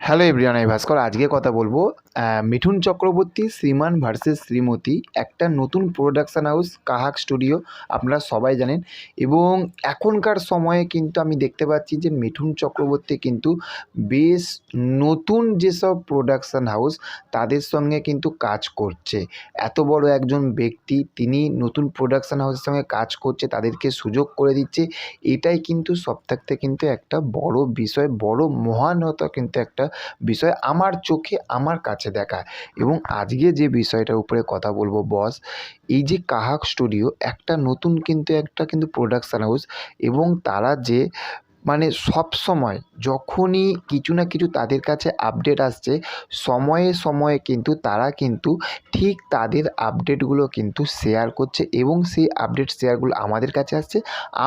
Hello everyone আমি ভাস্কর। আজকে কথা বলব মিঠুন চক্রবর্তী, শ্রীমান ভার্সেস শ্রীমতী, একটা নতুন প্রোডাকশান হাউস কাহাক স্টুডিও আপনারা সবাই জানেন। এবং এখনকার সময়ে কিন্তু আমি দেখতে পাচ্ছি যে মিঠুন চক্রবর্তী কিন্তু বেশ নতুন যেসব প্রোডাকশান হাউস তাদের সঙ্গে কিন্তু কাজ করছে। এত বড় একজন ব্যক্তি, তিনি নতুন প্রোডাকশান হাউসের সঙ্গে কাজ করছে, তাদেরকে সুযোগ করে দিচ্ছে। এটাই কিন্তু সব থাকতে কিন্তু একটা বড় বিষয়, বড় মহানতা কিন্তু একটা বিষয় আমার চোখে আমার কাছে দেখা এবং আজকে যে বিষয়টার উপরে কথা বলব বস এই যে কাহাক স্টুডিও একটা নতুন কিন্তু একটা কিন্তু প্রোডাকশান হাউস এবং তারা যে মানে সব সময় যখনই কিছু না কিছু তাদের কাছে আপডেট আসছে, সময়ে সময়ে কিন্তু তারা কিন্তু ঠিক তাদের আপডেটগুলো কিন্তু শেয়ার করছে এবং সেই আপডেট শেয়ারগুলো আমাদের কাছে আসছে।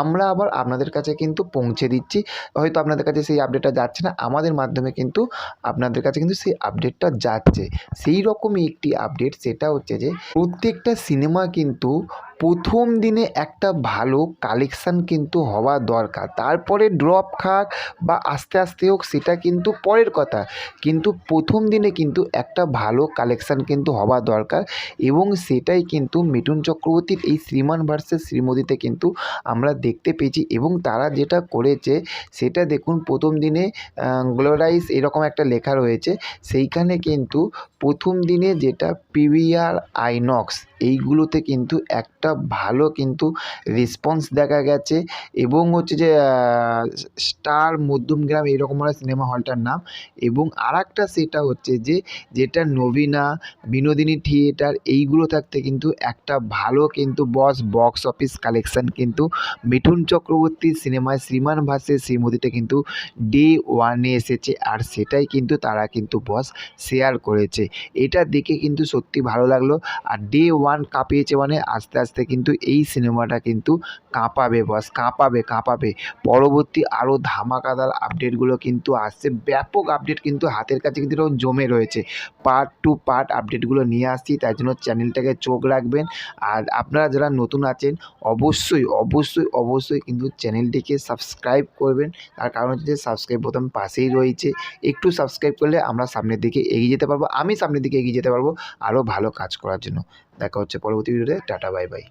আমরা আবার আপনাদের কাছে কিন্তু পৌঁছে দিচ্ছি। হয়তো আপনাদের কাছে সেই আপডেটটা যাচ্ছে না, আমাদের মাধ্যমে কিন্তু আপনাদের কাছে কিন্তু সেই আপডেটটা যাচ্ছে। সেই রকমই একটি আপডেট সেটা হচ্ছে যে প্রত্যেকটা সিনেমা কিন্তু প্রথম দিনে একটা ভালো কালেকশান কিন্তু হওয়া দরকার। তারপরে ড্রপ খাক বা আস্তে আস্তে হোক, সেটা কিন্তু পরের কথা। কিন্তু প্রথম দিনে কিন্তু একটা ভালো কালেকশান কিন্তু হওয়া দরকার এবং সেটাই কিন্তু মিঠুন চক্রবর্তীর এই শ্রীমান ভার্সেস শ্রীমতীতে কিন্তু আমরা দেখতে পেয়েছি এবং তারা যেটা করেছে, সেটা দেখুন প্রথম দিনে গ্লোরাইজ এরকম একটা লেখা রয়েছে। সেইখানে কিন্তু প্রথম দিনে যেটা পিভিআর আইনক্স এইগুলোতে কিন্তু একটা ভালো কিন্তু রেসপন্স দেখা গেছে এবং হচ্ছে যে স্টার মধ্যমগ্রাম এরকম একটা সিনেমা হলটার নাম এবং আর একটা সেটা হচ্ছে যে, যেটা নবীনা, বিনোদিনী থিয়েটার এইগুলো থাকতে কিন্তু একটা ভালো কিন্তু বস বক্স অফিস কালেকশান কিন্তু মিঠুন চক্রবর্তীর সিনেমায় শ্রীমান ভাসে শ্রীমতীতে কিন্তু ডে ওয়ানে এসেছে আর সেটাই কিন্তু তারা কিন্তু বস শেয়ার করেছে। এটা দেখে কিন্তু সত্যি ভালো লাগল। আর ডে ওয়ান কাঁপিয়েছে মানে আস্তে আস্তে কিন্তু এই সিনেমাটা কিন্তু কাঁপাবে বস কাঁপাবে কাঁপাবে। পরবর্তী আরও ধামাকাদার আপডেটগুলো কিন্তু আসছে। ব্যাপক আপডেট কিন্তু হাতের কাছে কিন্তু জমে রয়েছে। পার্ট টু পার্ট আপডেটগুলো নিয়ে আসছি, তাই জন্য চ্যানেলটাকে চোখ রাখবেন। আর আপনারা যারা নতুন আছেন, অবশ্যই অবশ্যই অবশ্যই কিন্তু চ্যানেলটিকে সাবস্ক্রাইব করবেন। তার কারণ হচ্ছে যে সাবস্ক্রাইব বোতাম পাশেই রয়েছে। একটু সাবস্ক্রাইব করলে আমরা সামনের দিকে এগিয়ে যেতে পারব। আমি সামনের দিকে এগিয়ে যেতে পারব। আরও ভালো কাজ করার জন্য। দেখা হচ্ছে পরবর্তী ভিডিওতে টাটা বাই বাই।